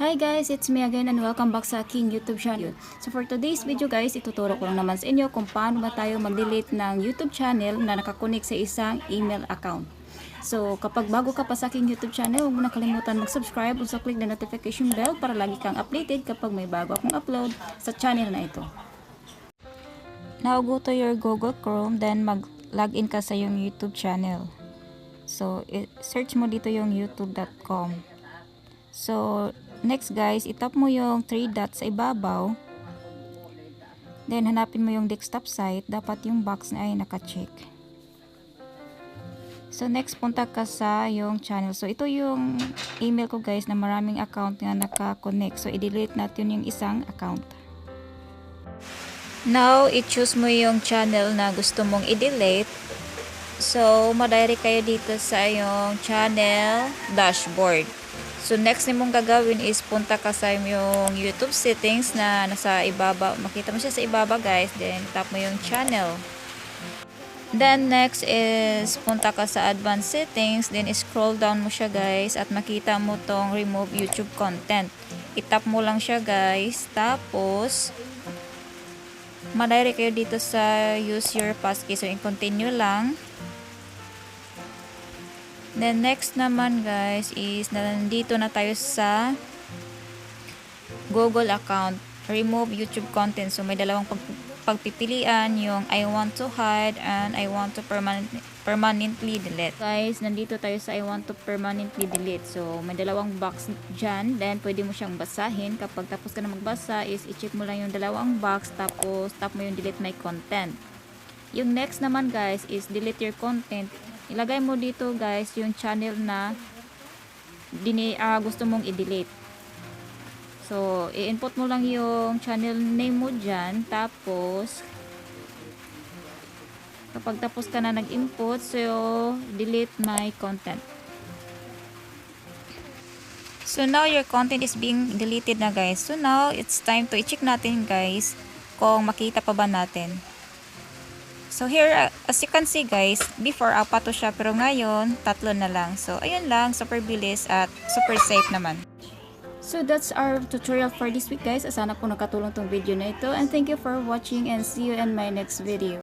Hi guys, it's me again and welcome back sa aking YouTube channel. So for today's video guys, ituturo ko lang naman sa inyo kung paano ba tayo mag-delete ng YouTube channel na nakakonek sa isang email account. So kapag bago ka pa sa aking YouTube channel, huwag mo na kalimutan mag-subscribe o click the notification bell para lagi kang updated kapag may bago akong upload sa channel na ito. Now go to your Google Chrome, then mag-login ka sa yung YouTube channel. So, search mo dito yung youtube.com. So, next guys, itap mo yung three dots sa ibabaw. Then, hanapin mo yung desktop site. Dapat yung box na ay naka-check. So, next, punta ka sa yung channel. So, ito yung email ko guys na maraming account na naka-connect. So, i-delete natin yung isang account. Now, i-choose mo yung channel na gusto mong i-delete. So, madirect kayo dito sa yung channel dashboard. So, next na mong gagawin is punta ka sa yung YouTube settings na nasa ibaba. Makita mo siya sa ibaba guys. Then, tap mo yung channel. Then, next is punta ka sa advanced settings. Then, scroll down mo siya guys. At makita mo tong remove YouTube content. Itap mo lang siya guys. Tapos, madirect kayo dito sa use your passkey. So, i-continue lang. Then, next naman guys is nandito na tayo sa Google account. Remove YouTube content. So, may dalawang pag pagpipilian yung I want to hide and I want to permanent permanently delete. Guys, nandito tayo sa I want to permanently delete. So, may dalawang box dyan. Then, pwede mo siyang basahin. Kapag tapos ka na magbasa is i-check mo lang yung dalawang box tapos tap mo yung delete my content. Yung next naman guys is delete your content. Ilagay mo dito guys yung channel na dini, ah, gusto mong i-delete. So, i-input mo lang yung channel name mo dyan. Tapos, kapag tapos ka na nag-input, so, delete my content. So, now your content is being deleted na guys. So, now, it's time to i-check natin guys kung makita pa ba natin. So here, uh, as you can see guys, before apat to siya pero ngayon, tatlo na lang. So ayun lang, super bilis at super safe naman. So that's our tutorial for this week guys. Sana po nakatulong tong video na ito and thank you for watching and see you in my next video.